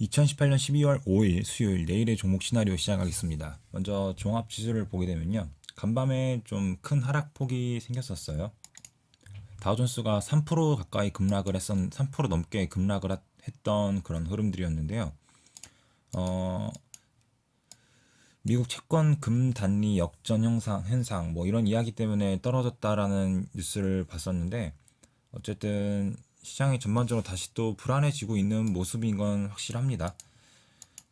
2018년 12월 5일 수요일 내일의 종목 시나리오 시작하겠습니다. 먼저 종합 지수를 보게 되면요. 간밤에 좀 큰 하락폭이 생겼었어요. 다우존스가 3% 가까이 급락을 했었, 3% 넘게 급락을 하- 했던 그런 흐름들이었는데요. 어, 미국 채권 금 단리 역전 현상, 현상 뭐 이런 이야기 때문에 떨어졌다라는 뉴스를 봤었는데 어쨌든 시장이 전반적으로 다시 또 불안해지고 있는 모습인 건 확실합니다.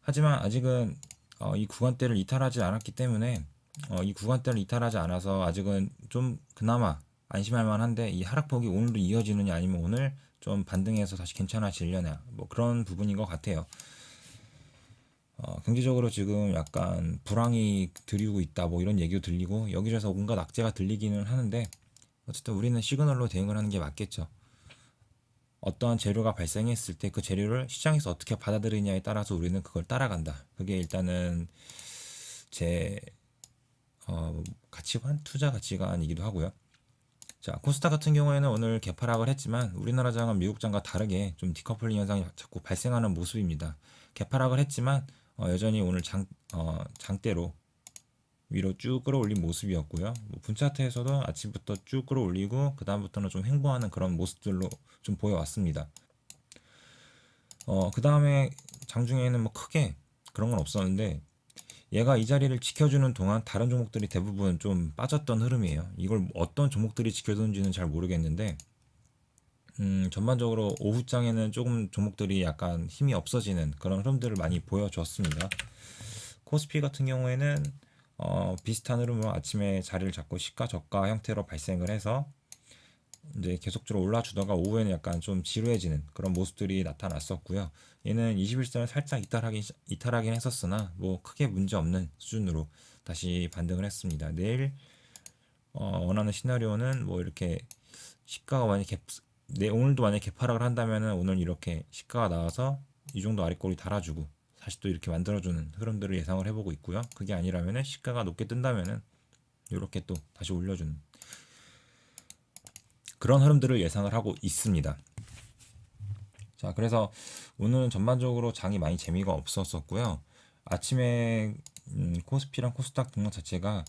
하지만 아직은 어, 이 구간대를 이탈하지 않았기 때문에 어, 이 구간대를 이탈하지 않아서 아직은 좀 그나마 안심할 만한데 이 하락폭이 오늘도 이어지느냐 아니면 오늘 좀 반등해서 다시 괜찮아지려냐 뭐 그런 부분인 것 같아요. 어, 경제적으로 지금 약간 불황이 들이고 있다 뭐 이런 얘기도 들리고 여기저기서 온갖 악재가 들리기는 하는데 어쨌든 우리는 시그널로 대응을 하는 게 맞겠죠. 어떠한 재료가 발생했을 때 그 재료를 시장에서 어떻게 받아들이냐에 따라서 우리는 그걸 따라간다. 그게 일단은 제 어, 가치관, 투자 가치관이기도 하고요. 자, 코스닥 같은 경우에는 오늘 개파락을 했지만 우리나라 장은 미국 장과 다르게 좀 디커플링 현상이 자꾸 발생하는 모습입니다. 개파락을 했지만 어, 여전히 오늘 장, 어, 장대로 위로 쭉 끌어올린 모습이었고요. 뭐 분차트에서도 아침부터 쭉 끌어올리고 그 다음부터는 좀 횡보하는 그런 모습들로 좀 보여왔습니다. 어, 그 다음에 장중에는 뭐 크게 그런 건 없었는데 얘가 이 자리를 지켜주는 동안 다른 종목들이 대부분 좀 빠졌던 흐름이에요. 이걸 어떤 종목들이 지켜주는지는 잘 모르겠는데 음, 전반적으로 오후장에는 조금 종목들이 약간 힘이 없어지는 그런 흐름들을 많이 보여줬습니다. 코스피 같은 경우에는 어, 비슷한 흐름으로 아침에 자리를 잡고 시가 저가 형태로 발생을 해서 이제 계속적으로 올라주다가 오후에는 약간 좀 지루해지는 그런 모습들이 나타났었고요. 얘는 21선을 살짝 이탈하긴, 이탈하긴 했었으나 뭐 크게 문제 없는 수준으로 다시 반등을 했습니다. 내일 어, 원하는 시나리오는 뭐 이렇게 시가가 만약 개, 내 오늘도 만약 개파락을 한다면은 오늘 이렇게 시가가 나와서 이 정도 아랫꼬리 달아주고 다시 또 이렇게 만들어주는 흐름들을 예상을 해보고 있고요. 그게 아니라면은 시가가 높게 뜬다면은 이렇게 또 다시 올려주는 그런 흐름들을 예상을 하고 있습니다. 자, 그래서 오늘은 전반적으로 장이 많이 재미가 없었었고요. 아침에 음, 코스피랑 코스닥 등락 자체가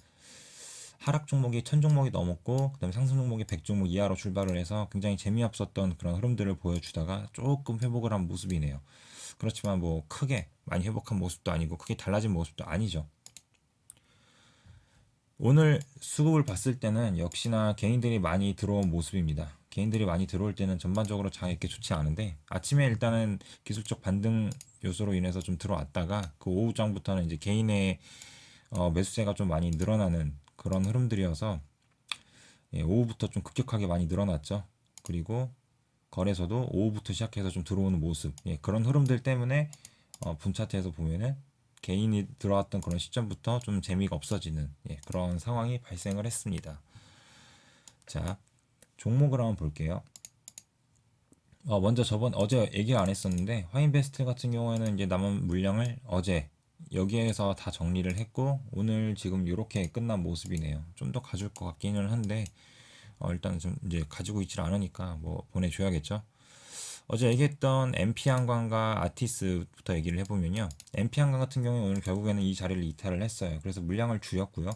하락 종목이 천 종목이 넘었고 그다음에 상승 종목이 100 종목 이하로 출발을 해서 굉장히 재미없었던 그런 흐름들을 보여주다가 조금 회복을 한 모습이네요. 그렇지만 뭐 크게 많이 회복한 모습도 아니고 크게 달라진 모습도 아니죠. 오늘 수급을 봤을 때는 역시나 개인들이 많이 들어온 모습입니다. 개인들이 많이 들어올 때는 전반적으로 장이 이렇게 좋지 않은데 아침에 일단은 기술적 반등 요소로 인해서 좀 들어왔다가 그 오후장부터는 이제 개인의 어, 매수세가 좀 많이 늘어나는 그런 흐름들이어서 예, 오후부터 좀 급격하게 많이 늘어났죠. 그리고 거래소도 오후부터 시작해서 좀 들어오는 모습 예, 그런 흐름들 때문에 어, 분차트에서 보면은 개인이 들어왔던 그런 시점부터 좀 재미가 없어지는 예, 그런 상황이 발생을 했습니다. 자 종목을 한번 볼게요. 어, 먼저 저번 어제 얘기 안 했었는데 화인베스트 같은 경우에는 이제 남은 물량을 어제 여기에서 다 정리를 했고 오늘 지금 이렇게 끝난 모습이네요. 좀 더 가줄 것 같기는 한데 어, 일단 좀 이제 가지고 있질 않으니까 뭐 보내줘야겠죠. 어제 얘기했던 MP 한광과 아티스부터 얘기를 해보면요. MP 한광 같은 경우에 오늘 결국에는 이 자리를 이탈을 했어요. 그래서 물량을 줄였고요.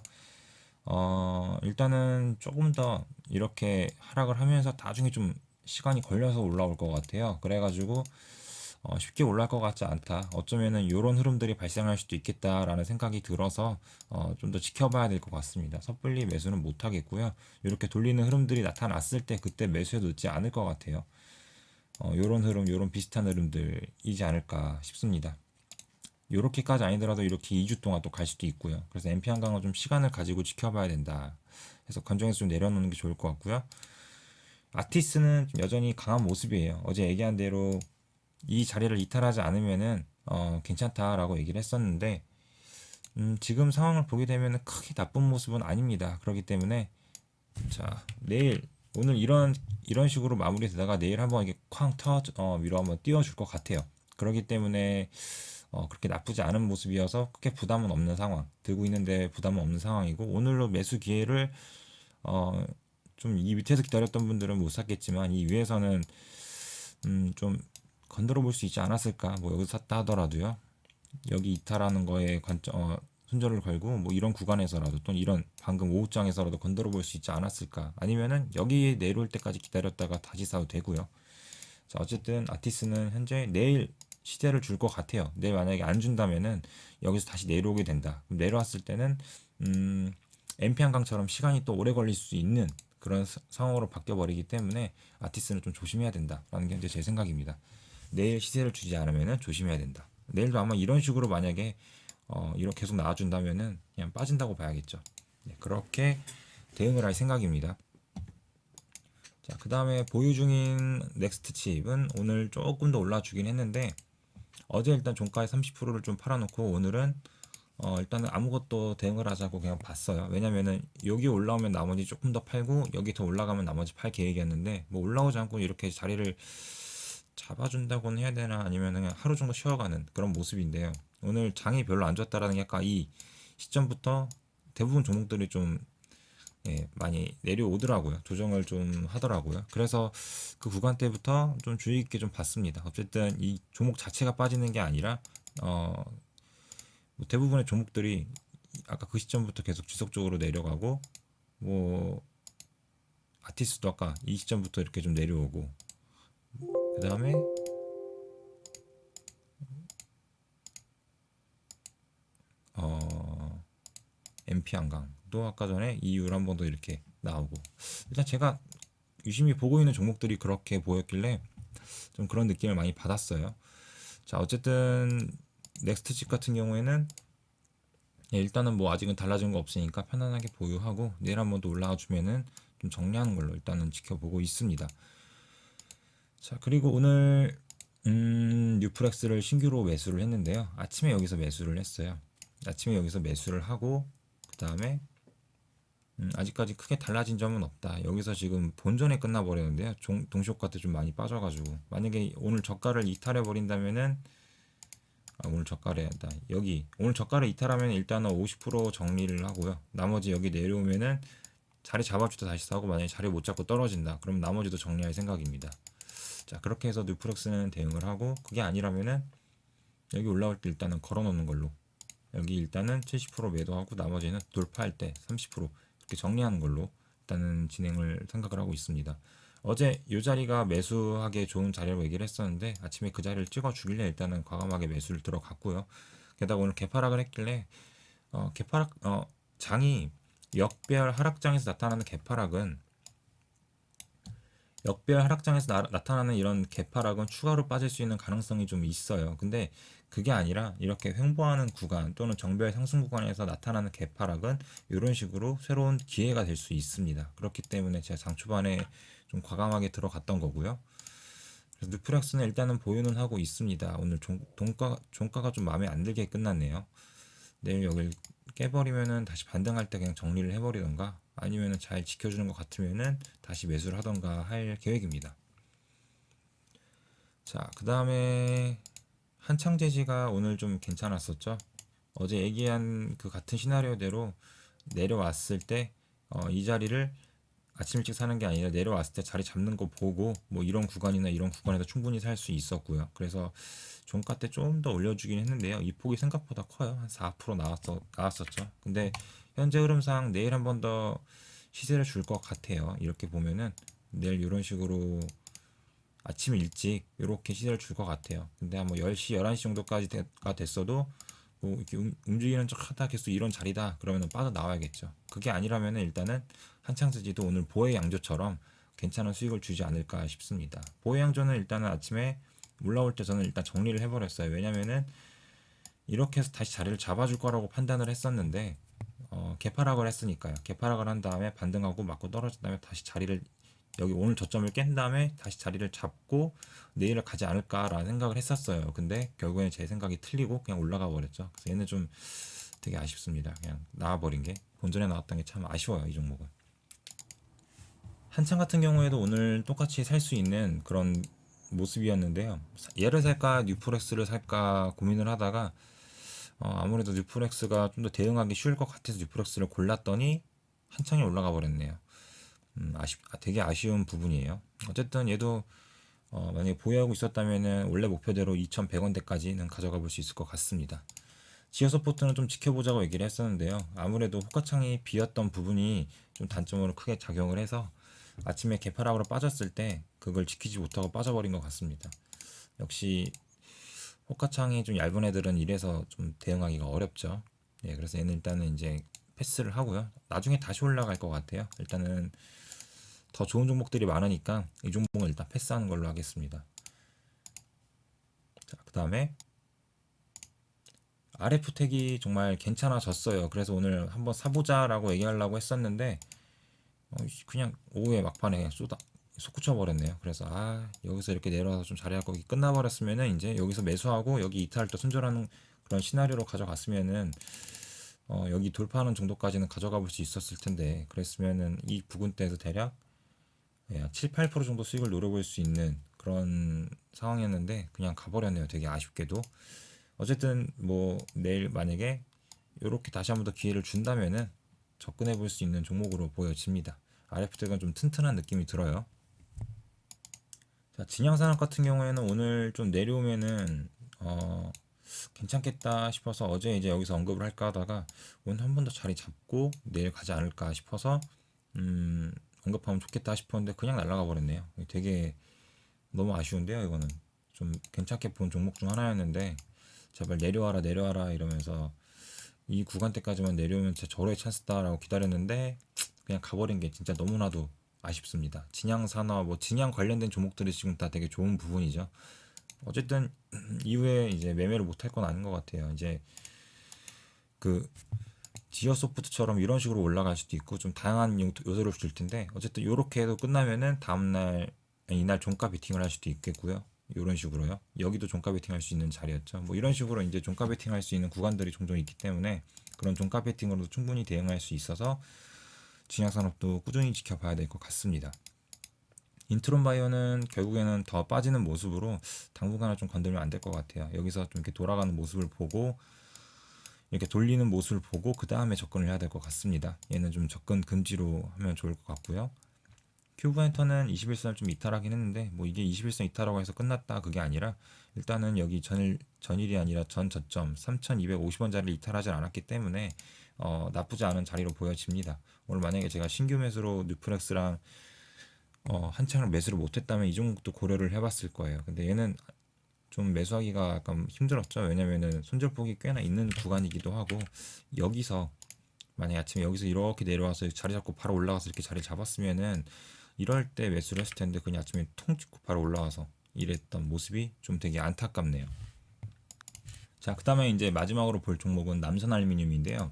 어, 일단은 조금 더 이렇게 하락을 하면서 나중에 좀 시간이 걸려서 올라올 것 같아요. 그래가지고 어, 쉽게 올라갈 것 같지 않다. 어쩌면은 이런 흐름들이 발생할 수도 있겠다라는 생각이 들어서 어, 좀 더 지켜봐야 될 것 같습니다. 섣불리 매수는 못 하겠고요. 이렇게 돌리는 흐름들이 나타났을 때 그때 매수해도 늦지 않을 것 같아요. 어, 요런 흐름, 요런 비슷한 흐름들이지 않을까 싶습니다. 요렇게까지 아니더라도 이렇게 2주 동안 또 갈 수도 있고요. 그래서 MP 한강은 좀 시간을 가지고 지켜봐야 된다. 그래서 관정에서 좀 내려놓는 게 좋을 것 같고요. 아티스는 좀 여전히 강한 모습이에요. 어제 얘기한 대로 이 자리를 이탈하지 않으면은 어, 괜찮다라고 얘기를 했었는데 음, 지금 상황을 보게 되면 크게 나쁜 모습은 아닙니다. 그렇기 때문에 자 내일 오늘 이런 이런 식으로 마무리되다가 내일 한번 이게 쾅터 어, 위로 한번 띄워줄 것 같아요. 그렇기 때문에 어, 그렇게 나쁘지 않은 모습이어서 크게 부담은 없는 상황 들고 있는데 부담은 없는 상황이고 오늘로 매수 기회를 어, 좀 이 밑에서 기다렸던 분들은 못 샀겠지만 이 위에서는 음, 좀 건드려 볼 수 있지 않았을까? 뭐 여기서 샀다 하더라도요. 여기 이탈하는 거에 관점 어, 손절을 걸고 뭐 이런 구간에서라도 또는 이런 방금 오후장에서라도 건드려 볼 수 있지 않았을까? 아니면은 여기 내려올 때까지 기다렸다가 다시 사도 되고요. 자, 어쨌든 아티스는 현재 내일 시대를 줄 것 같아요. 내일 만약에 안 준다면은 여기서 다시 내려오게 된다. 그럼 내려왔을 때는 음, MP 한강처럼 시간이 또 오래 걸릴 수 있는 그런 사- 상황으로 바뀌어 버리기 때문에 아티스는 좀 조심해야 된다라는 게 이제 제 생각입니다. 내일 시세를 주지 않으면은 조심해야 된다. 내일도 아마 이런 식으로 만약에 어, 이렇게 계속 나와준다면은 그냥 빠진다고 봐야겠죠. 네, 그렇게 대응을 할 생각입니다. 자, 그 다음에 보유 중인 넥스트 칩은 오늘 조금 더 올라주긴 했는데 어제 일단 종가에 30%를 좀 팔아놓고 오늘은 어, 일단은 아무것도 대응을 하자고 그냥 봤어요. 왜냐면은 여기 올라오면 나머지 조금 더 팔고 여기 더 올라가면 나머지 팔 계획이었는데 뭐 올라오지 않고 이렇게 자리를 잡아준다고는 해야 되나 아니면 그냥 하루 정도 쉬어가는 그런 모습인데요. 오늘 장이 별로 안 좋았다라는 게 아까 이 시점부터 대부분 종목들이 좀 예, 많이 내려오더라고요. 조정을 좀 하더라고요. 그래서 그 구간대부터 좀 주의 깊게 좀 봤습니다. 어쨌든 이 종목 자체가 빠지는 게 아니라 어, 뭐 대부분의 종목들이 아까 그 시점부터 계속 지속적으로 내려가고 뭐 아티스도 아까 이 시점부터 이렇게 좀 내려오고 그 다음에 어 MP 한강도 아까 전에 이유를 한 번 더 이렇게 나오고 일단 제가 유심히 보고 있는 종목들이 그렇게 보였길래 좀 그런 느낌을 많이 받았어요. 자 어쨌든 넥스트 칩 같은 경우에는 예, 일단은 뭐 아직은 달라진 거 없으니까 편안하게 보유하고 내일 한 번 더 올라가 주면은 좀 정리하는 걸로 일단은 지켜보고 있습니다. 자 그리고 오늘 음, 뉴프렉스를 신규로 매수를 했는데요. 아침에 여기서 매수를 했어요. 아침에 여기서 매수를 하고 그 다음에 음, 아직까지 크게 달라진 점은 없다. 여기서 지금 본전에 끝나버렸는데요. 종, 동시효과 때 좀 많이 빠져가지고 만약에 오늘 저가를 이탈해 버린다면은 아, 오늘 저가래다. 여기 오늘 저가를 이탈하면 일단은 50% 정리를 하고요. 나머지 여기 내려오면은 자리 잡아주다 다시 사고 만약에 자리 못 잡고 떨어진다. 그럼 나머지도 정리할 생각입니다. 자 그렇게 해서 뉴프렉스는 대응을 하고 그게 아니라면은 여기 올라올 때 일단은 걸어놓는 걸로 여기 일단은 70% 매도하고 나머지는 돌파할 때 30% 이렇게 정리하는 걸로 일단은 진행을 생각을 하고 있습니다. 어제 이 자리가 매수하기 좋은 자리라고 얘기를 했었는데 아침에 그 자리를 찍어 주길래 일단은 과감하게 매수를 들어갔고요. 게다가 오늘 개파락을 했길래 어, 개파락 어, 장이 역배열 하락장에서 나타나는 개파락은 역배열 하락장에서 나, 나타나는 이런 개파락은 추가로 빠질 수 있는 가능성이 좀 있어요. 근데 그게 아니라 이렇게 횡보하는 구간 또는 정배열 상승 구간에서 나타나는 개파락은 이런 식으로 새로운 기회가 될 수 있습니다. 그렇기 때문에 제가 장 초반에 좀 과감하게 들어갔던 거고요. 그래서 뉴프렉스는 일단은 보유는 하고 있습니다. 오늘 종, 동가, 종가가 좀 마음에 안 들게 끝났네요. 내일 여길 깨버리면은 다시 반등할 때 그냥 정리를 해버리던가 아니면은 잘 지켜주는 것 같으면은 다시 매수를 하던가 할 계획입니다. 자, 그 다음에 한창제지가 오늘 좀 괜찮았었죠. 어제 얘기한 그 같은 시나리오대로 내려왔을 때, 어, 이 자리를 아침 일찍 사는 게 아니라 내려왔을 때 자리 잡는 거 보고 뭐 이런 구간이나 이런 구간에서 충분히 살 수 있었고요. 그래서 종가 때 좀 더 올려주긴 했는데요. 이 폭이 생각보다 커요. 한 4% 나왔어, 나왔었죠. 근데 현재 흐름상 내일 한 번 더 시세를 줄 것 같아요. 이렇게 보면은 내일 이런 식으로 아침 일찍 이렇게 시세를 줄 것 같아요. 근데 한뭐 10시, 11시 정도까지가 됐어도 뭐 이렇게 움- 움직이는 척 하다 계속 이런 자리다 그러면 빠져 나와야겠죠. 그게 아니라면은 일단은 한창스지도 오늘 보혜 양조처럼 괜찮은 수익을 주지 않을까 싶습니다. 보혜 양조는 일단은 아침에 올라올 때 저는 일단 정리를 해버렸어요. 왜냐면은 이렇게 해서 다시 자리를 잡아줄 거라고 판단을 했었는데 어, 개파락을 했으니까요. 개파락을 한 다음에 반등하고 맞고 떨어진 다음에 다시 자리를 여기 오늘 저점을 깬 다음에 다시 자리를 잡고 내일을 가지 않을까라는 생각을 했었어요. 근데 결국엔 제 생각이 틀리고 그냥 올라가 버렸죠. 그래서 얘는 좀 되게 아쉽습니다. 그냥 나와버린 게 본전에 나왔던 게 참 아쉬워요. 이 종목은. 한창 같은 경우에도 오늘 똑같이 살 수 있는 그런 모습이었는데요. 얘를 살까 뉴프렉스를 살까 고민을 하다가 어, 아무래도 뉴프렉스가 좀 더 대응하기 쉬울 것 같아서 뉴프렉스를 골랐더니 한창이 올라가 버렸네요. 음, 아쉽, 아, 되게 아쉬운 부분이에요. 어쨌든 얘도 어, 만약에 보유하고 있었다면은 원래 목표대로 2,100원대까지는 가져가 볼 수 있을 것 같습니다. 지어 서포트는 좀 지켜보자고 얘기를 했었는데요. 아무래도 호가창이 비었던 부분이 좀 단점으로 크게 작용을 해서 아침에 개파락으로 빠졌을 때 그걸 지키지 못하고 빠져버린 것 같습니다. 역시 호가창이 좀 얇은 애들은 이래서 좀 대응하기가 어렵죠. 예, 그래서 얘는 일단은 이제 패스를 하고요. 나중에 다시 올라갈 것 같아요. 일단은 더 좋은 종목들이 많으니까 이 종목은 일단 패스하는 걸로 하겠습니다. 자, 그 다음에 RF택이 정말 괜찮아졌어요. 그래서 오늘 한번 사보자라고 얘기하려고 했었는데 어, 그냥 오후에 막판에 쏟아 솟구쳐 버렸네요. 그래서 아 여기서 이렇게 내려와서 좀 자리할 거기 끝나버렸으면은 이제 여기서 매수하고 여기 이탈을 또 손절하는 그런 시나리오로 가져갔으면은 어, 여기 돌파하는 정도까지는 가져가 볼 수 있었을 텐데 그랬으면은 이 부근대에서 대략 예, 7, 8% 정도 수익을 노려볼 수 있는 그런 상황이었는데 그냥 가버렸네요. 되게 아쉽게도. 어쨌든 뭐 내일 만약에 이렇게 다시 한 번 더 기회를 준다면은 접근해 볼 수 있는 종목으로 보여집니다. RF택은 좀 튼튼한 느낌이 들어요. 자, 진양산업 같은 경우에는 오늘 좀 내려오면은 어, 괜찮겠다 싶어서 어제 이제 여기서 언급을 할까 하다가 오늘 한 번 더 자리 잡고 내일 가지 않을까 싶어서 음, 언급하면 좋겠다 싶었는데 그냥 날아가 버렸네요. 되게 너무 아쉬운데요, 이거는. 좀 괜찮게 본 종목 중 하나였는데 제발 내려와라 내려와라 이러면서 이 구간대까지만 내려오면 진짜 절호의 찬스다라고 기다렸는데 그냥 가버린 게 진짜 너무나도 아쉽습니다. 진양 산업, 뭐 진양 관련된 종목들이 지금 다 되게 좋은 부분이죠. 어쨌든 이후에 이제 매매를 못 할 건 아닌 것 같아요. 이제 그 지어 소프트처럼 이런 식으로 올라갈 수도 있고 좀 다양한 요- 요소를 줄 텐데 어쨌든 요렇게 해도 끝나면은 다음날 이날 종가 베팅을 할 수도 있겠고요. 이런 식으로요. 여기도 종가 베팅 할 수 있는 자리였죠. 뭐 이런 식으로 이제 종가 베팅 할 수 있는 구간들이 종종 있기 때문에 그런 종가 베팅으로도 충분히 대응할 수 있어서 진양산업도 꾸준히 지켜봐야 될 것 같습니다. 인트론 바이오는 결국에는 더 빠지는 모습으로 당분간은 좀 건들면 안 될 것 같아요. 여기서 좀 이렇게 돌아가는 모습을 보고 이렇게 돌리는 모습을 보고 그 다음에 접근을 해야 될 것 같습니다. 얘는 좀 접근 금지로 하면 좋을 것 같고요. 큐브엔터는 21선 좀 이탈하긴 했는데 뭐 이게 21선 이탈하고 해서 끝났다 그게 아니라 일단은 여기 전일 전일이 아니라 전 저점 3,250원짜리를 이탈하지 않았기 때문에 어, 나쁘지 않은 자리로 보여집니다. 오늘 만약에 제가 신규 매수로 뉴프렉스랑 어, 한창을 매수를 못했다면 이 종목도 고려를 해봤을 거예요. 근데 얘는 좀 매수하기가 약간 힘들었죠. 왜냐면은 손절폭이 꽤나 있는 구간이기도 하고 여기서 만약 아침에 여기서 이렇게 내려와서 자리 잡고 바로 올라가서 이렇게 자리 잡았으면은 이럴 때 매수를 했을 텐데 그냥 아침에 통 찍고 바로 올라와서 이랬던 모습이 좀 되게 안타깝네요. 자, 그다음에 이제 마지막으로 볼 종목은 남선 알루미늄인데요.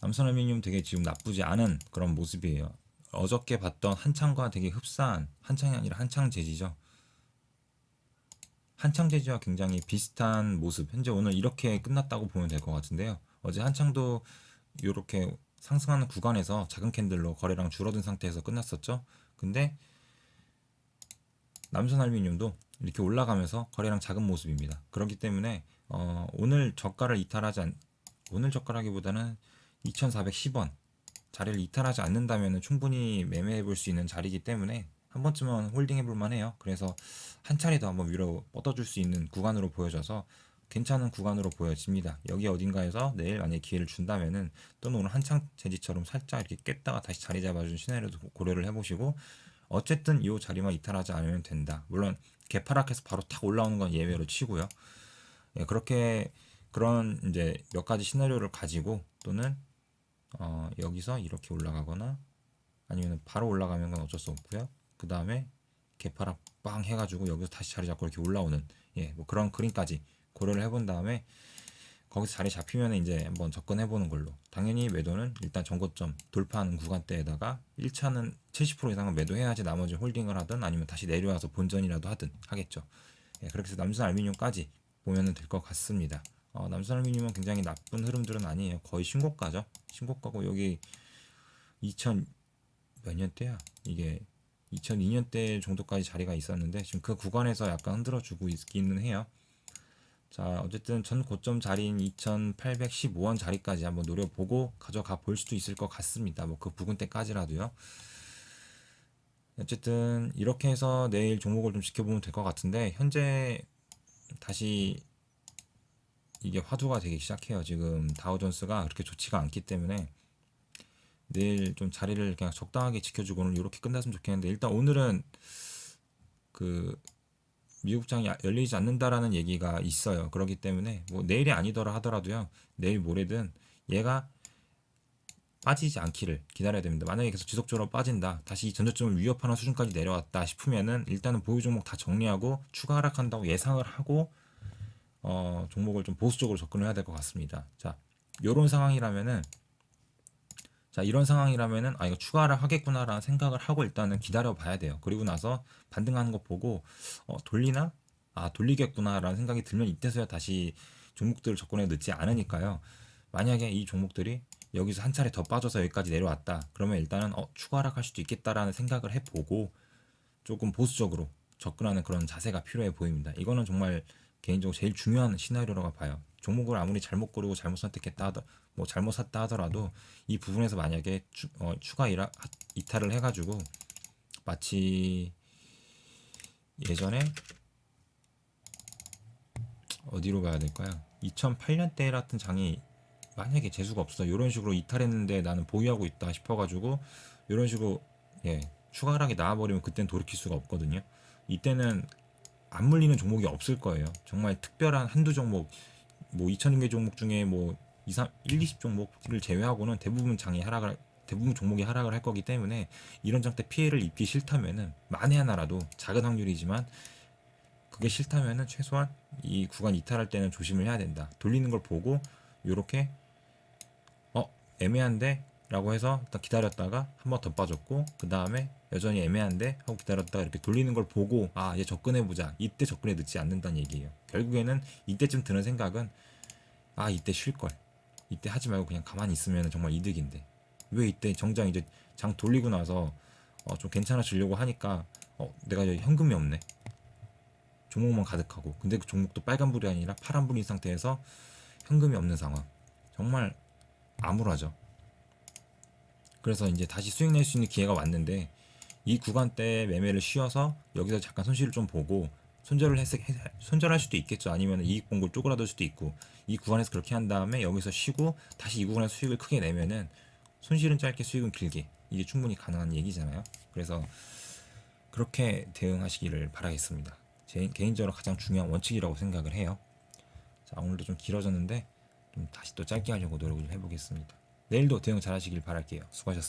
남선 알루미늄 되게 지금 나쁘지 않은 그런 모습이에요. 어저께 봤던 한창과 되게 흡사한 한창이 아니라 한창 재지죠. 한창 재지와 굉장히 비슷한 모습. 현재 오늘 이렇게 끝났다고 보면 될 것 같은데요. 어제 한창도 이렇게 상승하는 구간에서 작은 캔들로 거래량 줄어든 상태에서 끝났었죠. 근데 남선 알루미늄도 이렇게 올라가면서 거래량 작은 모습입니다. 그렇기 때문에 어, 오늘 저가를 이탈하지 않, 오늘 저가라기보다는 2,410원 자리를 이탈하지 않는다면 충분히 매매해 볼 수 있는 자리이기 때문에 한 번쯤은 홀딩해 볼 만 해요. 그래서 한 차례 더 한번 위로 뻗어줄 수 있는 구간으로 보여져서 괜찮은 구간으로 보여집니다. 여기 어딘가에서 내일 만약에 기회를 준다면은 또는 오늘 한창 재지처럼 살짝 이렇게 깼다가 다시 자리 잡아준 시나리오도 고려를 해보시고 어쨌든 이 자리만 이탈하지 않으면 된다. 물론 개파락해서 바로 탁 올라오는 건 예외로 치고요. 예, 그렇게 그런 이제 몇 가지 시나리오를 가지고 또는 어, 여기서 이렇게 올라가거나 아니면 바로 올라가면 건 어쩔 수 없고요. 그 다음에 개파락 빵 해가지고 여기서 다시 자리 잡고 이렇게 올라오는 예, 뭐 그런 그림까지 고려를 해본 다음에 거기서 자리 잡히면 이제 한번 접근해보는 걸로. 당연히 매도는 일단 전고점 돌파하는 구간대에다가 1차는 70% 이상은 매도해야지 나머지 홀딩을 하든 아니면 다시 내려와서 본전이라도 하든 하겠죠. 예, 그렇게 해서 남선 알루미늄까지 보면 될 것 같습니다. 어, 남선 알루미늄은 굉장히 나쁜 흐름들은 아니에요. 거의 신고가죠. 신고가고 여기 2000 몇 년대야? 이게 2002년 대 정도까지 자리가 있었는데 지금 그 구간에서 약간 흔들어 주고 있기는 해요. 자, 어쨌든 전 고점 자리인 2,815원 자리까지 한번 노려보고 가져가 볼 수도 있을 것 같습니다. 뭐 그 부근 때까지라도요. 어쨌든 이렇게 해서 내일 종목을 좀 지켜보면 될 것 같은데 현재 다시 이게 화두가 되기 시작해요. 지금 다우존스가 그렇게 좋지가 않기 때문에 내일 좀 자리를 그냥 적당하게 지켜주고 오늘 이렇게 끝났으면 좋겠는데 일단 오늘은 그 미국장이 열리지 않는다라는 얘기가 있어요. 그렇기 때문에 뭐 내일이 아니더라 하더라도요. 내일 모레든 얘가 빠지지 않기를 기다려야 됩니다. 만약에 계속 지속적으로 빠진다, 다시 전저점을 위협하는 수준까지 내려왔다 싶으면은 일단은 보유 종목 다 정리하고 추가 하락한다고 예상을 하고 어, 종목을 좀 보수적으로 접근을 해야 될 것 같습니다. 자, 요런 상황이라면은 자, 이런 상황이라면은 아 이거 추가 하락 하겠구나라는 생각을 하고 일단은 기다려 봐야 돼요. 그리고 나서 반등하는 거 보고 어, 돌리나? 아, 돌리겠구나라는 생각이 들면 이때서야 다시 종목들을 접근해 늦지 않으니까요. 만약에 이 종목들이 여기서 한 차례 더 빠져서 여기까지 내려왔다. 그러면 일단은 어, 추가 하락할 수도 있겠다라는 생각을 해 보고 조금 보수적으로 접근하는 그런 자세가 필요해 보입니다. 이거는 정말 개인적으로 제일 중요한 시나리오라고 봐요. 종목을 아무리 잘못 고르고 잘못 선택했다 하더 뭐 잘못 샀다 하더라도 이 부분에서 만약에 추, 어, 추가 이라, 이탈을 해가지고 마치 예전에 어디로 가야 될까요? 2008년대 같은 장이 만약에 재수가 없어 이런 식으로 이탈했는데 나는 보유하고 있다 싶어가지고 이런 식으로 예 추가 하락이 나와버리면 그땐 돌이킬 수가 없거든요. 이때는 안 물리는 종목이 없을 거예요. 정말 특별한 한두 종목 뭐 2,000개 종목 중에 뭐 2, 3, 1, 20 종목을 제외하고는 대부분 장이 하락을 대부분 종목이 하락을 할 거기 때문에 이런 장때 피해를 입기 싫다면은 만에 하나라도 작은 확률이지만 그게 싫다면은 최소한 이 구간 이탈할 때는 조심을 해야 된다. 돌리는 걸 보고 요렇게 어 애매한데 라고 해서 딱 기다렸다가 한 번 더 빠졌고 그 다음에 여전히 애매한데 하고 기다렸다가 이렇게 돌리는 걸 보고 아 이제 접근해 보자. 이때 접근해 늦지 않는다는 얘기예요. 결국에는 이때쯤 드는 생각은 아 이때 쉴 걸. 이때 하지 말고 그냥 가만히 있으면 정말 이득인데. 왜 이때 정장 이제 장 돌리고 나서 어, 좀 괜찮아지려고 하니까 어 내가 현금이 없네. 종목만 가득하고. 근데 그 종목도 빨간불이 아니라 파란불인 상태에서 현금이 없는 상황. 정말 암울하죠. 그래서 이제 다시 수익 낼 수 있는 기회가 왔는데 이 구간 때 매매를 쉬어서 여기서 잠깐 손실을 좀 보고 손절을 했, 해- 손절할 수도 있겠죠. 아니면 이익 본걸 쪼그라들 수도 있고 이 구간에서 그렇게 한 다음에 여기서 쉬고 다시 이 구간에서 수익을 크게 내면은 손실은 짧게 수익은 길게 이게 충분히 가능한 얘기잖아요. 그래서 그렇게 대응하시기를 바라겠습니다. 제 개인적으로 가장 중요한 원칙이라고 생각을 해요. 자 오늘도 좀 길어졌는데 좀 다시 또 짧게 하려고 노력을 좀 해보겠습니다. 내일도 대응 잘하시길 바랄게요. 수고하셨습니다.